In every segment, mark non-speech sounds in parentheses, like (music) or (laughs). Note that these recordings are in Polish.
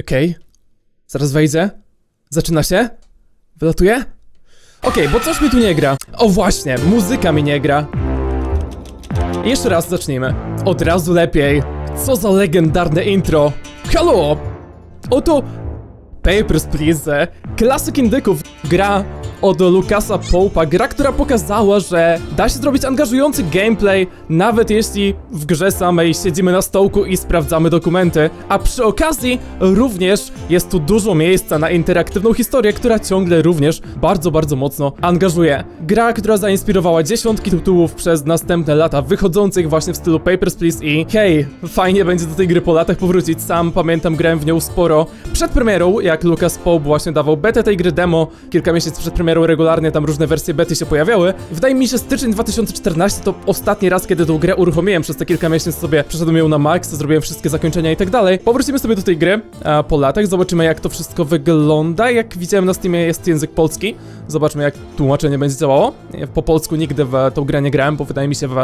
Okej. Zaraz wejdzie. Zaczyna się. Wylatuje. Okej, bo coś mi tu nie gra. O właśnie, muzyka mi nie gra. Jeszcze raz zacznijmy. Od razu lepiej. Co za legendarne intro. Halo! Oto Papers, Please. Klasyk indyków. Gra od Lukasa Pope'a. Gra, która pokazała, że da się zrobić angażujący gameplay, nawet jeśli w grze samej siedzimy na stołku i sprawdzamy dokumenty. A przy okazji również jest tu dużo miejsca na interaktywną historię, która ciągle również bardzo, bardzo mocno angażuje. Gra, która zainspirowała dziesiątki tytułów przez następne lata, wychodzących właśnie w stylu Papers, Please i hej, fajnie będzie do tej gry po latach powrócić. Sam pamiętam, grałem w nią sporo. Przed premierą, jak Lucas Pope właśnie dawał betę tej gry demo, kilka miesięcy przed premierą regularnie tam różne wersje bety się pojawiały. Wydaje mi się, styczeń 2014 to ostatni raz, kiedy tą grę uruchomiłem. Przez te kilka miesięcy sobie przeszedłem ją na max, zrobiłem wszystkie zakończenia i tak dalej. Powrócimy sobie do tej gry a, po latach, zobaczymy jak to wszystko wygląda. Jak widziałem na Steamie jest język polski. Zobaczmy jak tłumaczenie będzie działało. Po polsku nigdy w tą grę nie grałem, bo wydaje mi się w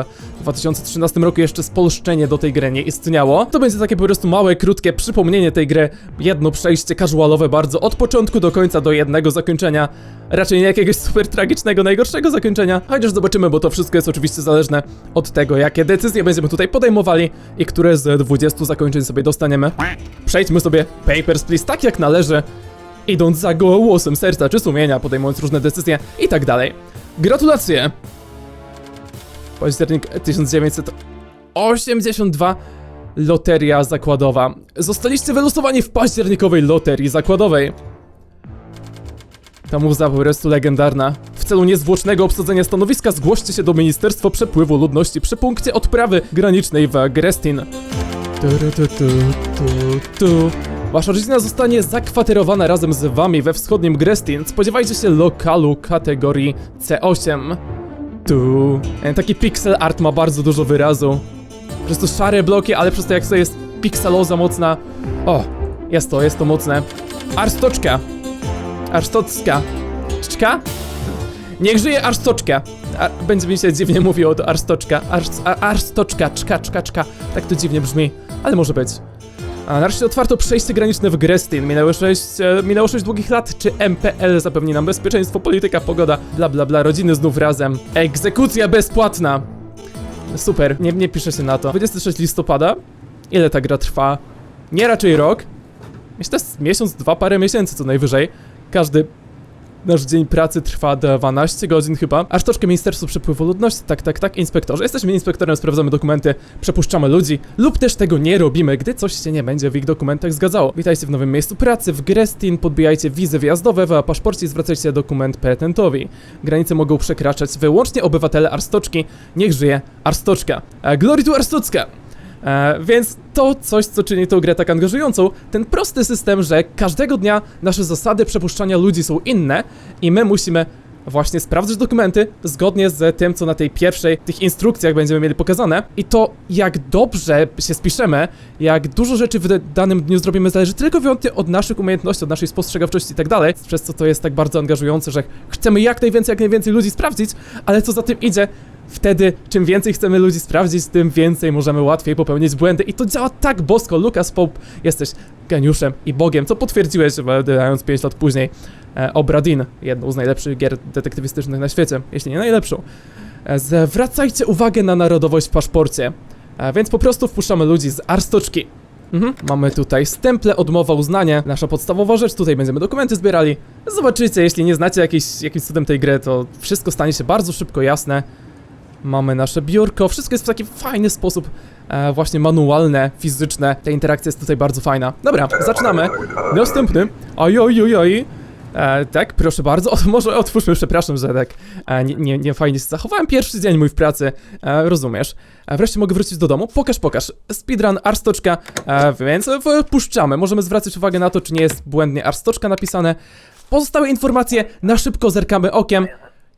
2013 roku jeszcze spolszczenie do tej gry nie istniało. To będzie takie po prostu małe, krótkie przypomnienie tej gry. Jedno przejście casualowe bardzo od początku do końca do jednego zakończenia. Raczej nie jakiegoś super tragicznego, najgorszego zakończenia. Chociaż zobaczymy, bo to wszystko jest oczywiście zależne od tego, jakie decyzje będziemy tutaj podejmowali i które z 20 zakończeń sobie dostaniemy. Przejdźmy sobie Papers, Please tak jak należy, idąc za głosem serca czy sumienia, podejmując różne decyzje i tak dalej. Gratulacje! Październik 1982 Loteria zakładowa. Zostaliście wylosowani w październikowej loterii zakładowej. Ta muza po prostu legendarna. W celu niezwłocznego obsadzenia stanowiska zgłoście się do Ministerstwa Przepływu Ludności przy punkcie odprawy granicznej w Grestin. Tu, tu, tu, tu, tu. Wasza rodzina zostanie zakwaterowana razem z wami we wschodnim Grestin. Spodziewajcie się lokalu kategorii C8. Tu. E, Taki pixel art ma bardzo dużo wyrazu. Po prostu szare bloki, ale przez to jak to jest pikseloza mocna. O, jest to, jest to mocne. Arstoczka. Arstocka. Czczka? Niech żyje Arstoczka. A, będzie mi się dziwnie mówiło to Arstoczka. Arst, a, arstoczka, czka, czka, czka. Tak to dziwnie brzmi, ale może być. A nareszcie otwarto przejście graniczne w Grestin. Minęło 6, e, minęło 6 długich lat. Czy MPL zapewni nam bezpieczeństwo, polityka, pogoda, bla bla bla, rodziny znów razem. Egzekucja bezpłatna. Super, nie, nie się na to. 26 listopada. Ile ta gra trwa? Nie raczej rok. Myślę, że miesiąc, dwa, parę miesięcy co najwyżej. Każdy nasz dzień pracy trwa 12 godzin chyba. Aż troszkę Ministerstwo Przepływu Ludności, tak, tak, tak, inspektorze. Jesteśmy inspektorem, sprawdzamy dokumenty, przepuszczamy ludzi, lub też tego nie robimy, gdy coś się nie będzie w ich dokumentach zgadzało. Witajcie w nowym miejscu pracy, w Grestin, podbijajcie wizy wjazdowe, w paszporcie zwracajcie dokument petentowi. Granice mogą przekraczać wyłącznie obywatele Arstoczki. Niech żyje Arstoczka. E, Glory to Arstocka! E, więc to coś, co czyni tę grę tak angażującą, ten prosty system, że każdego dnia nasze zasady przepuszczania ludzi są inne i my musimy właśnie sprawdzać dokumenty zgodnie z tym, co na tej pierwszej, tych instrukcjach będziemy mieli pokazane. I to, jak dobrze się spiszemy, jak dużo rzeczy w danym dniu zrobimy, zależy tylko wyłącznie od naszych umiejętności, od naszej spostrzegawczości i tak dalej, przez co to jest tak bardzo angażujące, że chcemy jak najwięcej, jak najwięcej ludzi sprawdzić, ale co za tym idzie, Wtedy, czym więcej chcemy ludzi sprawdzić, tym więcej możemy łatwiej popełnić błędy. I to działa tak bosko. Lucas Pope, jesteś geniuszem i bogiem, co potwierdziłeś, wydając 5 lat później e, Obradin, jedną z najlepszych gier detektywistycznych na świecie, jeśli nie najlepszą. E, zwracajcie uwagę na narodowość w paszporcie. E, więc po prostu wpuszczamy ludzi z Arstoczki. Mhm. Mamy tutaj stemple, odmowa, uznanie. Nasza podstawowa rzecz, tutaj będziemy dokumenty zbierali. Zobaczycie, jeśli nie znacie jakiś, jakimś cudem tej gry, to wszystko stanie się bardzo szybko jasne. Mamy nasze biurko, wszystko jest w taki fajny sposób, e, właśnie manualne, fizyczne. Ta interakcja jest tutaj bardzo fajna. Dobra, zaczynamy. Następny. Oj, oj, oj, oj. E, tak, proszę bardzo. O, (laughs) może otwórzmy, przepraszam, że tak e, nie, nie, nie fajnie się zachowałem. Pierwszy dzień mój w pracy, e, rozumiesz. E, wreszcie mogę wrócić do domu. Pokaż, pokaż. Speedrun Arstoczka, e, więc wpuszczamy. Możemy zwracać uwagę na to, czy nie jest błędnie Arstoczka napisane. Pozostałe informacje na szybko zerkamy okiem.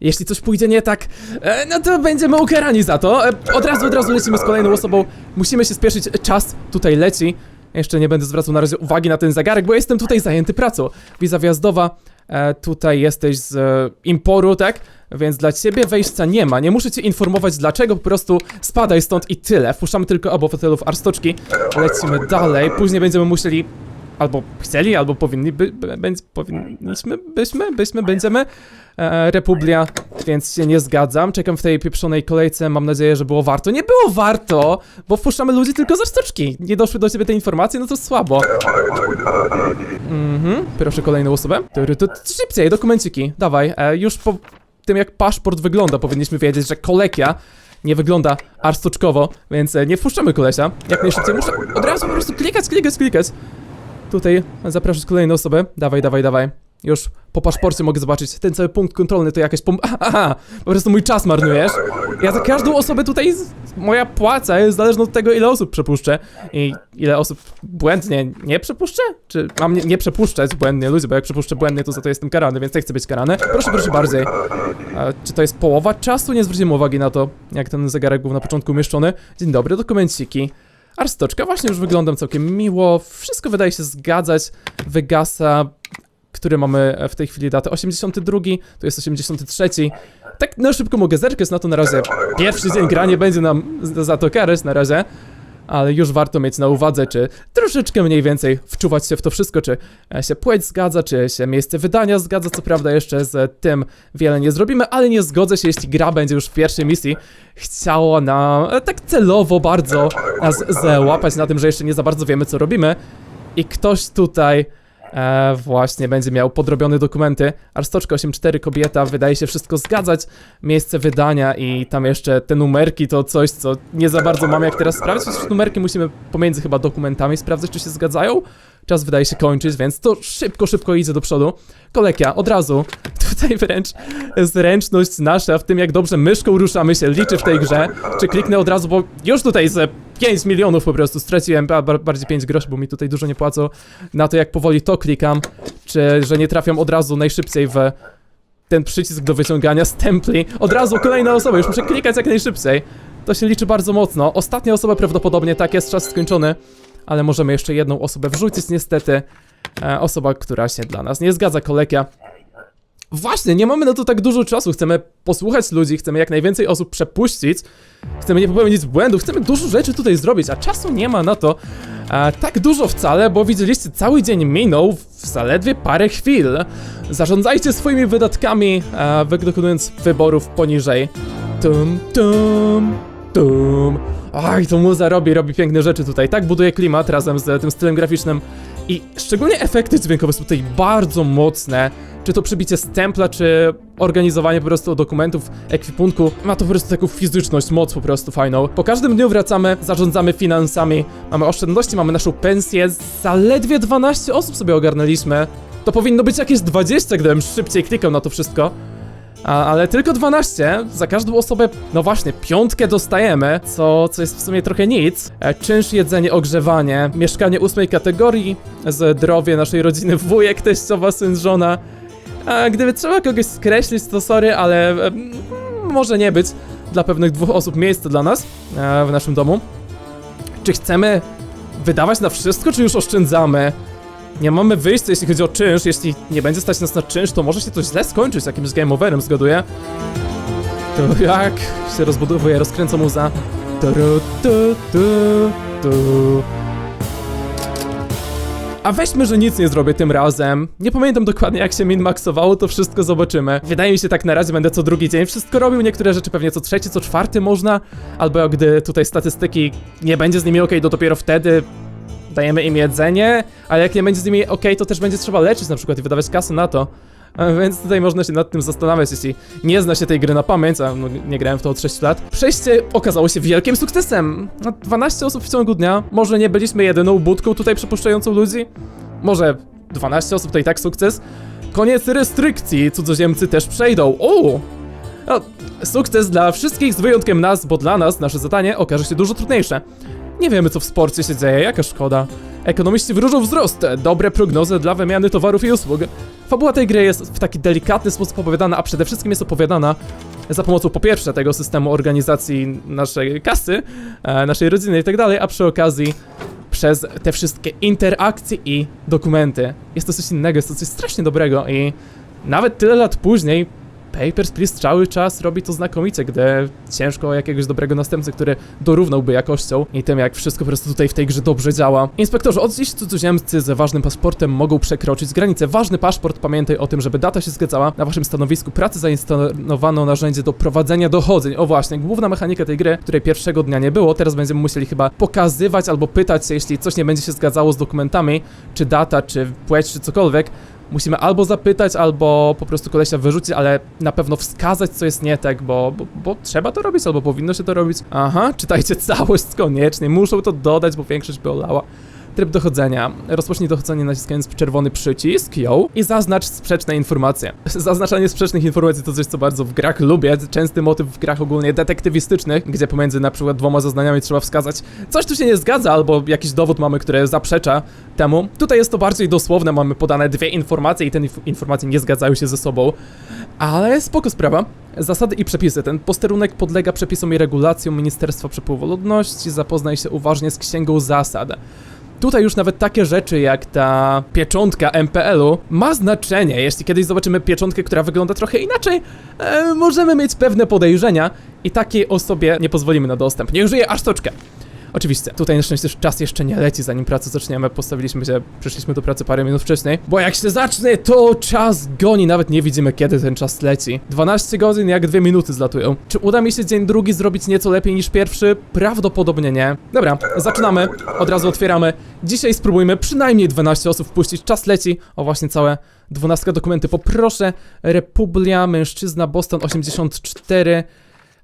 Jeśli coś pójdzie nie tak, e, no to będziemy ukarani za to. E, od razu, od razu lecimy z kolejną osobą. Musimy się spieszyć, czas tutaj leci. Jeszcze nie będę zwracał na razie uwagi na ten zegarek, bo jestem tutaj zajęty pracą. Wiza wjazdowa, e, tutaj jesteś z e, Imporu, tak? Więc dla ciebie wejścia nie ma. Nie muszę cię informować dlaczego, po prostu spadaj stąd i tyle. Wpuszczamy tylko obywatelów Arstoczki. Lecimy dalej. Później będziemy musieli albo chcieli, albo powinni, by, by, powinniśmy, byśmy, byśmy, będziemy e, Republia, więc się nie zgadzam. Czekam w tej pieprzonej kolejce, mam nadzieję, że było warto. Nie było warto, bo wpuszczamy ludzi tylko za sztuczki. Nie doszły do ciebie te informacje, no to słabo. Mhm, proszę kolejną osobę. Szybciej, dokumenciki, dawaj. E, już po tym jak paszport wygląda, powinniśmy wiedzieć, że kolekia nie wygląda arstoczkowo, więc e, nie wpuszczamy kolesia. Jak najszybciej muszę od razu po prostu klikać, klikać, klikać. Tutaj zapraszać kolejną osobę. Dawaj, dawaj, dawaj. Już po paszporcie mogę zobaczyć. Ten cały punkt kontrolny to jakaś pom... (laughs) Aha, po prostu mój czas marnujesz. Ja za każdą osobę tutaj... Z... Moja płaca jest zależna od tego, ile osób przepuszczę. I ile osób błędnie nie przepuszczę? Czy mam nie, nie przepuszczać błędnie ludzi, bo jak przepuszczę błędnie, to za to jestem karany, więc nie chcę być karany. Proszę, proszę bardziej. A, czy to jest połowa czasu? Nie zwróciłem uwagi na to, jak ten zegarek był na początku umieszczony. Dzień dobry, dokumenciki. Arstoczka, właśnie już wyglądam całkiem miło. Wszystko wydaje się zgadzać. Wygasa, który mamy w tej chwili datę 82, to jest 83. Tak na szybko mogę zerkać na to na razie. Pierwszy dzień gra nie będzie nam za to karać na razie. Ale już warto mieć na uwadze, czy troszeczkę mniej więcej wczuwać się w to wszystko, czy e, się płeć zgadza, czy się miejsce wydania zgadza. Co prawda jeszcze z tym wiele nie zrobimy, ale nie zgodzę się, jeśli gra będzie już w pierwszej misji chciała nam e, tak celowo bardzo nas złapać na tym, że jeszcze nie za bardzo wiemy, co robimy. I ktoś tutaj e, właśnie będzie miał podrobione dokumenty. Arstoczka 84 kobieta, wydaje się wszystko zgadzać. Miejsce wydania i tam jeszcze te numerki to coś, co nie za bardzo mamy jak teraz sprawdzić. Chociaż numerki musimy pomiędzy chyba dokumentami sprawdzać, czy się zgadzają. Czas wydaje się kończyć, więc to szybko, szybko idzie do przodu. Kolekia, od razu. (laughs) Tutaj wręcz zręczność nasza w tym, jak dobrze myszką ruszamy się, liczy w tej grze. Czy kliknę od razu, bo już tutaj ze 5 milionów po prostu straciłem, a bar- bardziej 5 groszy, bo mi tutaj dużo nie płacą na to, jak powoli to klikam. Czy, że nie trafiam od razu najszybciej w ten przycisk do wyciągania stempli. Od razu kolejna osoba, już muszę klikać jak najszybciej. To się liczy bardzo mocno. Ostatnia osoba prawdopodobnie, tak jest, czas skończony. Ale możemy jeszcze jedną osobę wrzucić niestety. E, osoba, która się dla nas nie zgadza, kolekia. Właśnie, nie mamy na to tak dużo czasu. Chcemy posłuchać ludzi, chcemy jak najwięcej osób przepuścić. Chcemy nie popełnić błędów, chcemy dużo rzeczy tutaj zrobić, a czasu nie ma na to tak dużo wcale, bo widzieliście, cały dzień minął w zaledwie parę chwil. Zarządzajcie swoimi wydatkami, e, dokonując wyborów poniżej. Tum, tum, tum. Aj, to muza robi, robi piękne rzeczy tutaj. Tak buduje klimat razem z tym stylem graficznym. I szczególnie efekty dźwiękowe są tutaj bardzo mocne. Czy to przybicie stempla, czy organizowanie po prostu dokumentów, ekwipunku. Ma to po prostu taką fizyczność, moc po prostu fajną. Po każdym dniu wracamy, zarządzamy finansami, mamy oszczędności, mamy naszą pensję. Zaledwie 12 osób sobie ogarnęliśmy. To powinno być jakieś 20, gdybym szybciej klikał na to wszystko. A, ale tylko 12. Za każdą osobę, no właśnie, piątkę dostajemy, co, co jest w sumie trochę nic. E, czynsz, jedzenie, ogrzewanie, mieszkanie ósmej kategorii, zdrowie naszej rodziny, wujek, teściowa, syn, żona. Gdyby trzeba kogoś skreślić, to sorry, ale e, może nie być dla pewnych dwóch osób miejsce dla nas e, w naszym domu. Czy chcemy wydawać na wszystko, czy już oszczędzamy? Nie mamy wyjścia, jeśli chodzi o czynsz. Jeśli nie będzie stać nas na czynsz, to może się to źle skończyć jakimś game overem, zgaduję. To jak się rozbudowuje, rozkręca muza. Tu, tu, tu. A weźmy, że nic nie zrobię tym razem. Nie pamiętam dokładnie jak się min-maxowało, to wszystko zobaczymy. Wydaje mi się tak na razie będę co drugi dzień wszystko robił, niektóre rzeczy pewnie co trzeci, co czwarty można. Albo gdy tutaj statystyki nie będzie z nimi ok, to dopiero wtedy dajemy im jedzenie, ale jak nie będzie z nimi ok, to też będzie trzeba leczyć na przykład i wydawać kasę na to. Więc tutaj można się nad tym zastanawiać, jeśli nie zna się tej gry na pamięć, a no, nie grałem w to od 6 lat. Przejście okazało się wielkim sukcesem. No, 12 osób w ciągu dnia. Może nie byliśmy jedyną budką tutaj przepuszczającą ludzi. Może 12 osób to i tak sukces. Koniec restrykcji, cudzoziemcy też przejdą. O! No, sukces dla wszystkich z wyjątkiem nas, bo dla nas nasze zadanie okaże się dużo trudniejsze. Nie wiemy, co w sporcie się dzieje, jaka szkoda. Ekonomiści wróżą wzrost, dobre prognozy dla wymiany towarów i usług. Fabuła tej gry jest w taki delikatny sposób opowiadana, a przede wszystkim jest opowiadana za pomocą po pierwsze tego systemu organizacji naszej kasy, e, naszej rodziny i tak dalej, a przy okazji przez te wszystkie interakcje i dokumenty. Jest to coś innego, jest to coś strasznie dobrego i nawet tyle lat później Papers, Please cały czas robi to znakomicie, gdy ciężko o jakiegoś dobrego następcę, który dorównałby jakością i tym, jak wszystko po prostu tutaj w tej grze dobrze działa. Inspektorze, od dziś cudzoziemcy z ważnym paszportem mogą przekroczyć granicę. Ważny paszport, pamiętaj o tym, żeby data się zgadzała. Na waszym stanowisku pracy zainstalowano narzędzie do prowadzenia dochodzeń. O właśnie, główna mechanika tej gry, której pierwszego dnia nie było, teraz będziemy musieli chyba pokazywać albo pytać się, jeśli coś nie będzie się zgadzało z dokumentami, czy data, czy płeć, czy cokolwiek, musimy albo zapytać, albo po prostu kolesia wyrzucić, ale na pewno wskazać, co jest nie tak, bo, bo, bo trzeba to robić, albo powinno się to robić. Aha, czytajcie całość koniecznie, muszą to dodać, bo większość by olała. Tryb dochodzenia. Rozpocznij dochodzenie naciskając czerwony przycisk, ją, i zaznacz sprzeczne informacje. (laughs) Zaznaczanie sprzecznych informacji to coś, co bardzo w grach lubię. Częsty motyw w grach ogólnie detektywistycznych, gdzie pomiędzy na przykład dwoma zeznaniami trzeba wskazać coś tu się nie zgadza, albo jakiś dowód mamy, który zaprzecza temu. Tutaj jest to bardziej dosłowne, mamy podane dwie informacje i te inf informacje nie zgadzają się ze sobą. Ale spoko sprawa. Zasady i przepisy. Ten posterunek podlega przepisom i regulacjom Ministerstwa Przepływu Ludności. Zapoznaj się uważnie z księgą zasad. Tutaj już nawet takie rzeczy jak ta pieczątka MPL-u ma znaczenie. Jeśli kiedyś zobaczymy pieczątkę, która wygląda trochę inaczej, e, możemy mieć pewne podejrzenia i takiej osobie nie pozwolimy na dostęp. Niech żyje aż toczkę. Oczywiście, tutaj na szczęście czas jeszcze nie leci, zanim pracę zaczniemy. Postawiliśmy się, przyszliśmy do pracy parę minut wcześniej. Bo jak się zacznie, to czas goni, nawet nie widzimy kiedy ten czas leci. 12 godzin jak 2 minuty zlatują. Czy uda mi się dzień drugi zrobić nieco lepiej niż pierwszy? Prawdopodobnie nie. Dobra, zaczynamy. Od razu otwieramy. Dzisiaj spróbujmy przynajmniej 12 osób wpuścić. Czas leci. O właśnie całe 12 dokumenty. Poproszę. Republia, mężczyzna, Boston 84.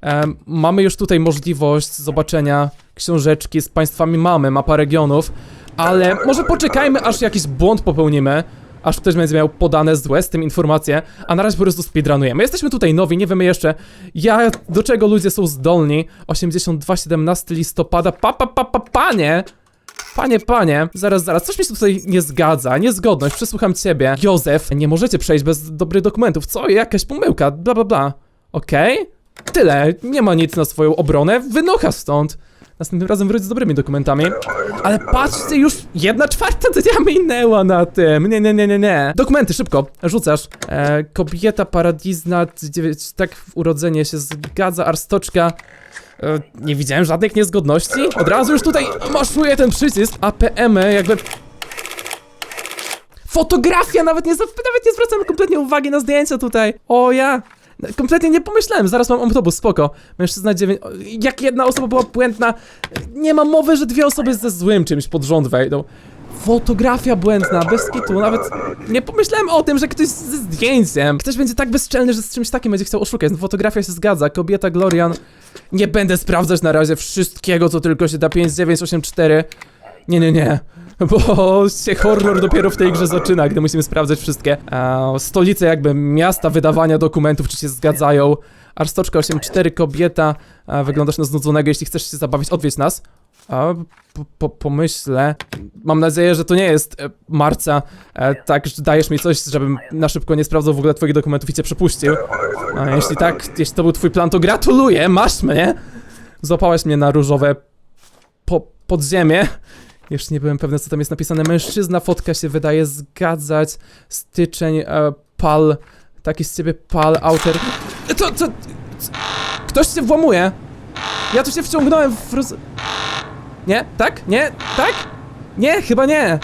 Em, mamy już tutaj możliwość zobaczenia książeczki z państwami mamy, mapa regionów, ale może poczekajmy, aż jakiś błąd popełnimy, aż ktoś będzie miał podane złe z tym informacje, a na razie po prostu speedrunujemy. Jesteśmy tutaj nowi, nie wiemy jeszcze, ja, do czego ludzie są zdolni. 82, 17 listopada, pa, pa, pa, pa, panie! Panie, panie, zaraz, zaraz, coś mi się tutaj nie zgadza, niezgodność, przesłucham ciebie. Józef, nie możecie przejść bez dobrych dokumentów, co, jakaś pomyłka, bla, bla, bla. Okej? Tyle, nie ma nic na swoją obronę, wynocha stąd. Następnym razem wróć z dobrymi dokumentami. Ale patrzcie, już jedna czwarta dnia minęła na tym. Nie, nie, nie, nie, nie. Dokumenty, szybko, rzucasz. E, kobieta, paradizna, tak urodzenie się zgadza, arstoczka. E, nie widziałem żadnych niezgodności. Od razu już tutaj maszuję ten przycisk. APM, -y, jakby Fotografia, nawet nie, za- nawet nie zwracamy kompletnie uwagi na zdjęcia tutaj. O ja. Kompletnie nie pomyślałem, zaraz mam autobus, spoko. Mężczyzna 9. Jak jedna osoba była błędna, nie ma mowy, że dwie osoby ze złym czymś pod rząd wejdą. Fotografia błędna, bez kitu, nawet nie pomyślałem o tym, że ktoś ze zdjęciem. Ktoś będzie tak bezczelny, że z czymś takim będzie chciał oszukać. No, fotografia się zgadza, kobieta Glorian. Nie będę sprawdzać na razie wszystkiego, co tylko się da 5984. Nie, nie, nie. Bo się horror dopiero w tej grze zaczyna, gdy musimy sprawdzać wszystkie e, stolice jakby miasta wydawania dokumentów, czy się zgadzają. Arstoczka 8.4, kobieta, e, wyglądasz na znudzonego, jeśli chcesz się zabawić, odwiedź nas. Po, po, pomyślę. Mam nadzieję, że to nie jest e, Marca. E, tak, że dajesz mi coś, żebym na szybko nie sprawdzał w ogóle twoich dokumentów i cię przepuścił. Jeśli tak, jeśli to był twój plan, to gratuluję, masz mnie. Złapałaś mnie na różowe po, podziemie. Jeszcze nie byłem pewny, co tam jest napisane. Mężczyzna, fotka się wydaje zgadzać. Styczeń, e, pal. Taki z ciebie pal, autor. E, To, to? Ktoś się włamuje. Ja tu się wciągnąłem w roz... Nie? Tak? Nie? Tak? Nie, chyba nie.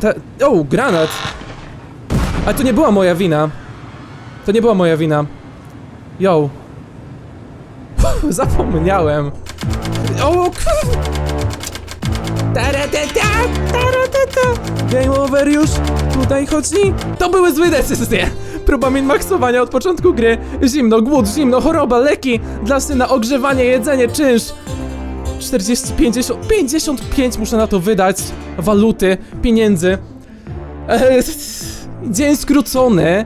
Ta... O, granat. Ale to nie była moja wina. To nie była moja wina. Yo. (laughs) Zapomniałem. O, kur... Taratata, taratata. Game over już. Tutaj chodzi. To były złe decyzje. Próba min-maxowania od początku gry. Zimno, głód, zimno, choroba, leki. Dla syna ogrzewanie, jedzenie, czynsz. 40, 50, 55 muszę na to wydać. Waluty, pieniędzy. Eee, dzień skrócony.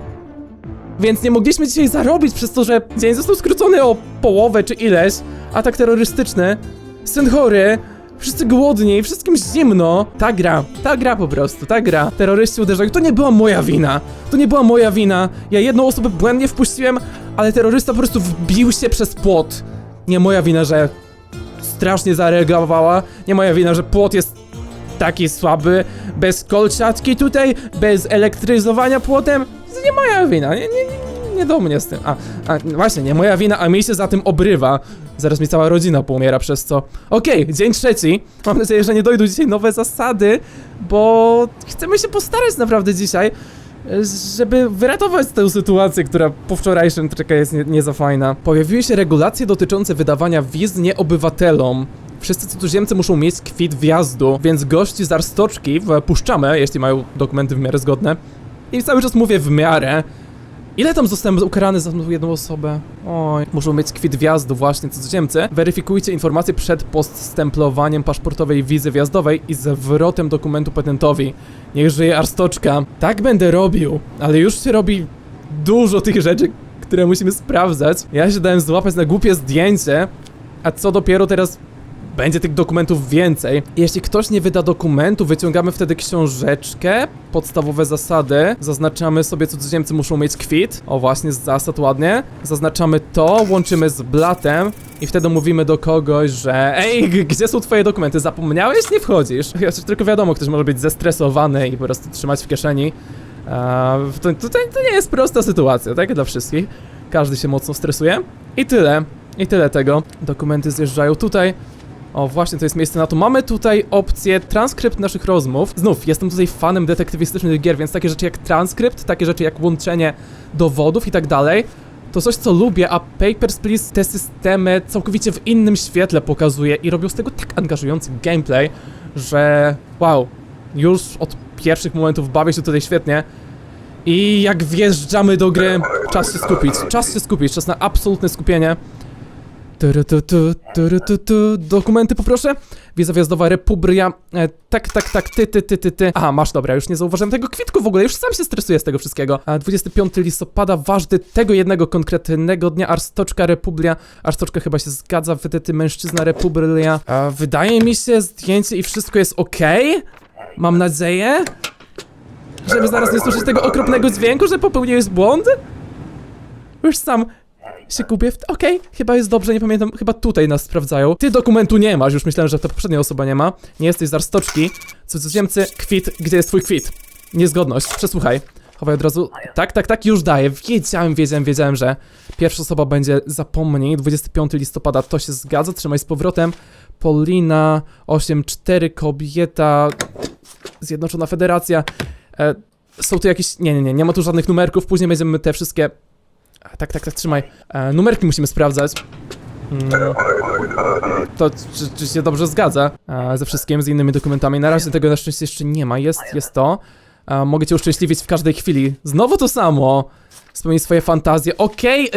Więc nie mogliśmy dzisiaj zarobić przez to, że dzień został skrócony o połowę czy ileś. Atak terrorystyczny. Syn chory. Wszyscy głodni, wszystkim zimno. Ta gra, ta gra po prostu, ta gra. Terroryści uderzają. To nie była moja wina. To nie była moja wina. Ja jedną osobę błędnie wpuściłem, ale terrorysta po prostu wbił się przez płot. Nie moja wina, że strasznie zareagowała. Nie moja wina, że płot jest taki słaby. Bez kolczatki tutaj, bez elektryzowania płotem. To nie moja wina. Nie, nie, nie, nie do mnie z tym. A, a właśnie, nie moja wina, a mi się za tym obrywa. Zaraz mi cała rodzina poumiera przez co. Okej, dzień trzeci. Mam nadzieję, że nie dojdą dzisiaj nowe zasady, bo chcemy się postarać naprawdę dzisiaj, żeby wyratować tę sytuację, która po wczorajszym czeka jest nie, nie za fajna. Pojawiły się regulacje dotyczące wydawania wiz nieobywatelom. Wszyscy cudzoziemcy muszą mieć kwit wjazdu, więc gości z Arstoczki wpuszczamy, jeśli mają dokumenty w miarę zgodne. I cały czas mówię w miarę. Ile tam zostałem ukarany za tą jedną osobę? Oj, muszą mieć kwit wjazdu właśnie cudzoziemcy. Weryfikujcie informacje przed poststemplowaniem paszportowej wizy wjazdowej i zwrotem dokumentu patentowi. Niech żyje Arstoczka. Tak będę robił, ale już się robi dużo tych rzeczy, które musimy sprawdzać. Ja się dałem złapać na głupie zdjęcie, a co dopiero teraz będzie tych dokumentów więcej. Jeśli ktoś nie wyda dokumentu, wyciągamy wtedy książeczkę, podstawowe zasady, zaznaczamy sobie cudzoziemcy muszą mieć kwit, o właśnie z zasad ładnie, zaznaczamy to, łączymy z blatem i wtedy mówimy do kogoś, że ej, gdzie są twoje dokumenty, zapomniałeś? Nie wchodzisz. Chociaż tylko wiadomo, ktoś może być zestresowany i po prostu trzymać w kieszeni. Eee, to, tutaj to nie jest prosta sytuacja, tak? Dla wszystkich. Każdy się mocno stresuje. I tyle. I tyle tego. Dokumenty zjeżdżają tutaj. O, właśnie, to jest miejsce na to. Mamy tutaj opcję transkrypt naszych rozmów. Znów, jestem tutaj fanem detektywistycznych gier, więc takie rzeczy jak transkrypt, takie rzeczy jak łączenie dowodów i tak dalej, to coś, co lubię, a Papers, Please te systemy całkowicie w innym świetle pokazuje i robią z tego tak angażujący gameplay, że wow, już od pierwszych momentów bawię się tutaj świetnie. I jak wjeżdżamy do gry, czas się skupić, czas się skupić, czas na absolutne skupienie. Dokumenty poproszę. Wiza wjazdowa Republia. E, tak, tak, tak, ty, ty, ty, ty, ty. Aha, masz, dobra, już nie zauważyłem tego kwitku w ogóle, już sam się stresuję z tego wszystkiego. A 25 listopada, ważny tego jednego konkretnego dnia, Arstoczka Republia. Arstoczka chyba się zgadza, wytyty mężczyzna Republia. Wydaje mi się, zdjęcie i wszystko jest ok. Mam nadzieję. Żeby zaraz nie słyszeć tego okropnego dźwięku, że popełniłeś błąd. Już sam się gubię. Okej, chyba jest dobrze, nie pamiętam, chyba tutaj nas sprawdzają. Ty dokumentu nie masz, już myślałem, że ta poprzednia osoba nie ma. Nie jesteś z Arstoczki. Cudzoziemcy, kwit, gdzie jest twój kwit? Niezgodność, przesłuchaj. Chowaj od razu. Tak, tak, tak, już daję. Wiedziałem, wiedziałem, wiedziałem, że pierwsza osoba będzie zapomnij. 25 listopada to się zgadza, trzymaj z powrotem. Polina 84, kobieta, Zjednoczona Federacja. E, są tu jakieś. Nie, nie, nie, nie ma tu żadnych numerków. Później będziemy te wszystkie. Tak, tak, tak, trzymaj. E, numerki musimy sprawdzać. Mm. To czy, czy się dobrze zgadza e, ze wszystkim, z innymi dokumentami. Na razie tego na szczęście jeszcze nie ma. Jest, jest to. E, mogę cię uszczęśliwić w każdej chwili. Znowu to samo. Spełnij swoje fantazje. Okej, e,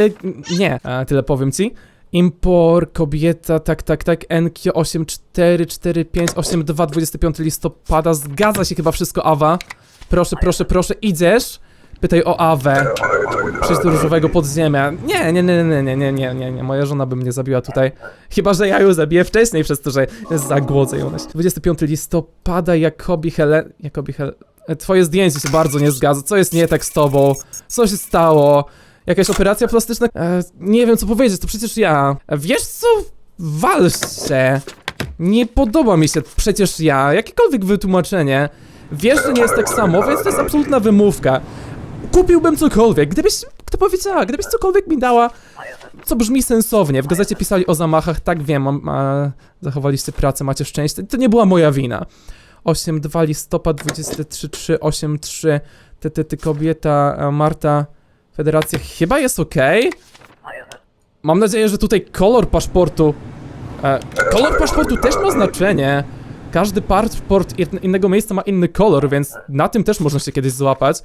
nie. E, tyle powiem ci. Impor, kobieta, tak, tak, tak, NQ 844582, 25 listopada, zgadza się chyba wszystko, Awa. Proszę, proszę, proszę, idziesz? Pytaj o Awę. Przejdź do różowego podziemia. Nie, nie, nie, nie, nie, nie, nie, nie, nie, moja żona by mnie zabiła tutaj. Chyba, że ja ją zabiję wcześniej przez to, że zagłodzę ją. 25 listopada, Jakobi Helen... Jakobi Helen... Twoje zdjęcie się bardzo nie zgadza. Co jest nie tak z tobą? Co się stało? Jakaś operacja plastyczna? E, nie wiem co powiedzieć, to przecież ja. E, Wiesz co? Wal się. Nie podoba mi się przecież ja. Jakiekolwiek wytłumaczenie. Wiesz, że nie jest tak samo, więc to jest absolutna wymówka. Kupiłbym cokolwiek, gdybyś, kto powiedziała, gdybyś cokolwiek mi dała, co brzmi sensownie. W gazecie pisali o zamachach, tak wiem, mam, a, zachowaliście pracę, macie szczęście. To nie była moja wina. 8-2 listopad 23-3-8-3 ty, ty, ty kobieta, a, Marta, federacja chyba jest ok. Mam nadzieję, że tutaj kolor paszportu. E, kolor paszportu też ma znaczenie. Każdy paszport in- innego miejsca ma inny kolor, więc na tym też można się kiedyś złapać.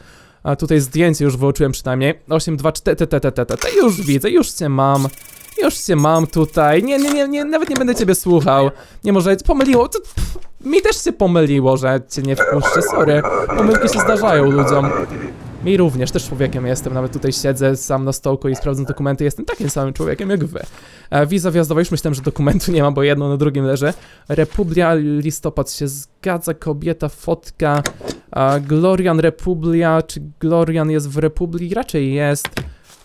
A tutaj zdjęcie już wyuczyłem przynajmniej. 8, 2, 4, t, t, t, t, t, t. Już widzę, już cię mam. Już cię mam tutaj. Nie, nie, nie, nie, nawet nie będę ciebie słuchał. Nie może, pomyliło. To, pff, mi też się pomyliło, że cię nie wpuszczę, sorry. Pomyłki się zdarzają ludziom. Mi również, też człowiekiem jestem, nawet tutaj siedzę sam na stołku i sprawdzam dokumenty, jestem takim samym człowiekiem jak wy. E, wiza wjazdowa, już myślałem, że dokumentu nie ma, bo jedno na drugim leży. Republia, listopad się zgadza, kobieta, fotka, a Glorian Republia, czy Glorian jest w Republii? Raczej jest.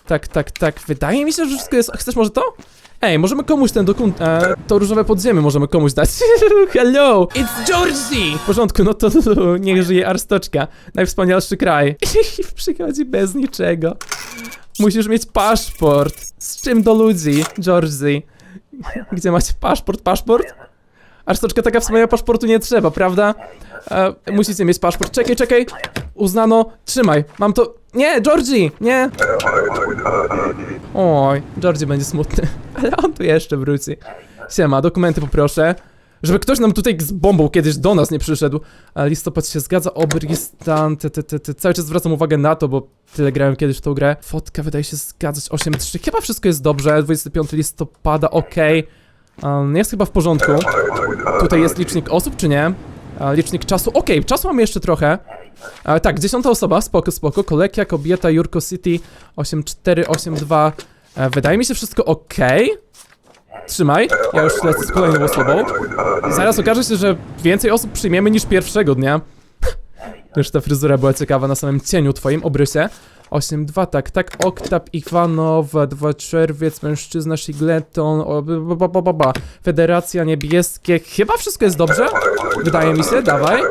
Tak, tak, tak, wydaje mi się, że wszystko jest... Chcesz może to? Ej, możemy komuś ten dokument, e, to różowe podziemie możemy komuś dać. (laughs) Hello, it's Georgie! W porządku, no to (laughs) niech żyje Arstoczka. Najwspanialszy kraj. I (laughs) przychodzi bez niczego. Musisz mieć paszport. Z czym do ludzi, Georgie? Gdzie macie paszport? Paszport? Aż troszkę taka wspaniała paszportu nie trzeba, prawda? E, musicie mieć paszport. Czekaj, czekaj. Uznano. Trzymaj. Mam to. Nie, Georgie! Nie! Oj, Georgie będzie smutny. (laughs) Ale on tu jeszcze wróci. Siema, dokumenty poproszę. Żeby ktoś nam tutaj z bombą kiedyś do nas nie przyszedł. A listopad się zgadza, Obristan, ty, ty, ty, ty. Cały czas zwracam uwagę na to, bo tyle grałem kiedyś w tą grę. Fotka wydaje się zgadzać, 8.3. Chyba wszystko jest dobrze, 25 listopada, okej. Um, jest chyba w porządku. Tutaj jest licznik osób, czy nie? Licznik czasu, okej, czasu mamy jeszcze trochę. E, tak, dziesiąta osoba, spoko, spoko. Kolekia, kobieta, Jurko City, 8482. E, wydaje mi się wszystko ok. Trzymaj, ja już lecę z kolejną osobą. Zaraz okaże się, że więcej osób przyjmiemy niż pierwszego dnia. (laughs) Już ta fryzura była ciekawa na samym cieniu twoim obrysie. 8-2, tak, tak, Oktap, Iwanow, 2 czerwiec, mężczyzna, Shigleton, o, ba, ba, ba, ba, ba. Federacja Niebieskie, chyba wszystko jest dobrze? Wydaje mi się, dawaj.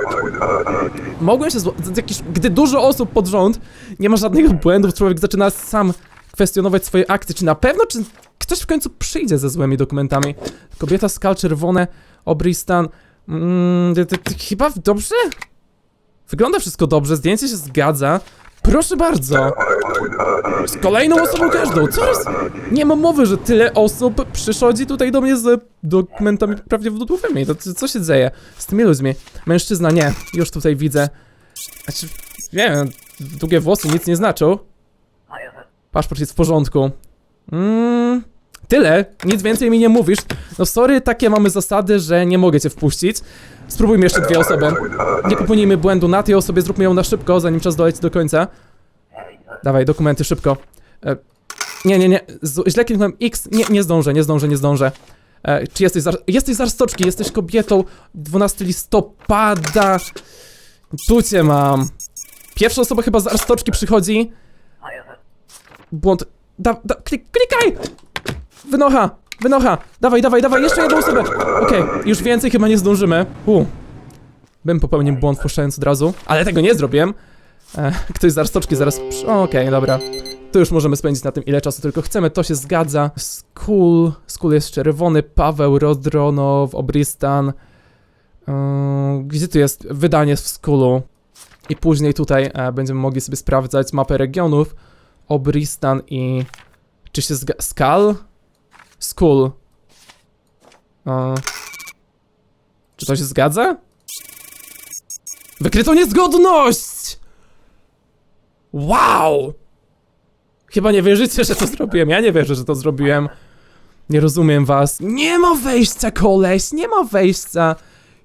Mogłem się z- jakiś, Gdy dużo osób pod rząd, nie ma żadnych błędów, człowiek zaczyna sam kwestionować swoje akcje, czy na pewno, czy ktoś w końcu przyjdzie ze złymi dokumentami. Kobieta, skal, czerwone, Obristan, mm, chyba dobrze? Wygląda wszystko dobrze, zdjęcie się zgadza. Proszę bardzo. Z kolejną osobą każdą. Co jest? Nie ma mowy, że tyle osób przychodzi tutaj do mnie z dokumentami prawdopodobnymi. To co- się dzieje z tymi ludźmi? Mężczyzna nie. Już tutaj widzę. Znaczy, wiem, długie włosy nic nie znaczą. Paszport jest w porządku. Mm, tyle. Nic więcej mi nie mówisz. No sorry, takie mamy zasady, że nie mogę cię wpuścić. Spróbujmy jeszcze dwie osoby. Nie popełnijmy błędu na tej osobie, zróbmy ją na szybko, zanim czas doleci do końca. Dawaj, dokumenty szybko. E, nie, nie, nie. Z, źle kliknąłem X. Nie, nie zdążę, nie zdążę, nie zdążę. E, czy jesteś z, Ar- jesteś z Arstoczki, jesteś kobietą. 12 listopada. Tu cię mam. Pierwsza osoba chyba z Arstoczki przychodzi. Błąd. Da, da, klik, klikaj! Wynocha! Wynocha! Dawaj, dawaj, dawaj, jeszcze jedną osobę! Okej, już więcej chyba nie zdążymy. U. Bym popełnił błąd wpuszczając od razu, ale tego nie zrobiłem. E, ktoś z Arstoczki zaraz... Okej, dobra. Tu już możemy spędzić na tym ile czasu tylko chcemy, to się zgadza. Skull, Skull jest czerwony, Paweł, Rodronow, Obristan. Yy, gdzie tu jest wydanie w Skullu? I później tutaj e, będziemy mogli sobie sprawdzać mapę regionów. Obristan i... Czy się zga... Skal? E, czy to się zgadza? Wykryto niezgodność! Wow! Chyba nie wierzycie, że to zrobiłem. Ja nie wierzę, że to zrobiłem. Nie rozumiem was. Nie ma wejścia, koleś! Nie ma wejścia!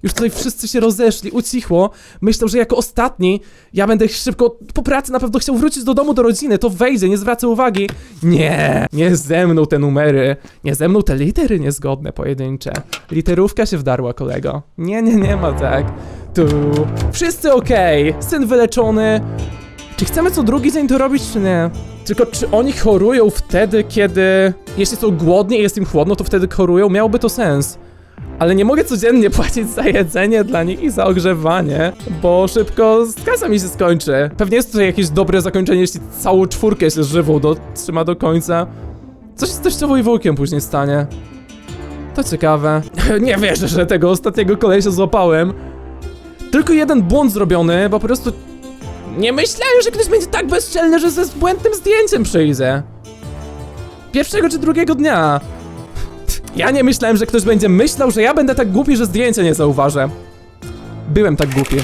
Już tutaj wszyscy się rozeszli, ucichło. Myślał, że jako ostatni ja będę szybko po pracy na pewno chciał wrócić do domu, do rodziny. To wejdzie, nie zwracę uwagi. Nie, nie ze mną te numery. Nie ze mną te litery niezgodne, pojedyncze. Literówka się wdarła, kolego. Nie, nie, nie ma tak. Tu. Wszyscy okej. Syn wyleczony. Czy chcemy co drugi dzień to robić, czy nie? Tylko czy oni chorują wtedy, kiedy... Jeśli są głodni i jest im chłodno, to wtedy chorują? Miałoby to sens. Ale nie mogę codziennie (laughs) płacić za jedzenie dla nich i za ogrzewanie, bo szybko kasa mi się skończy. Pewnie jest tutaj jakieś dobre zakończenie, jeśli całą czwórkę się żywą dotrzyma do końca. Coś z teściową i wujkiem później stanie. To ciekawe. (laughs) Nie wierzę, że tego ostatniego kolesia złapałem. Tylko jeden błąd zrobiony, bo po prostu nie myślałem, że ktoś będzie tak bezczelny, że ze błędnym zdjęciem przyjdzie. Pierwszego czy drugiego dnia. Ja nie myślałem, że ktoś będzie myślał, że ja będę tak głupi, że zdjęcia nie zauważę. Byłem tak głupi.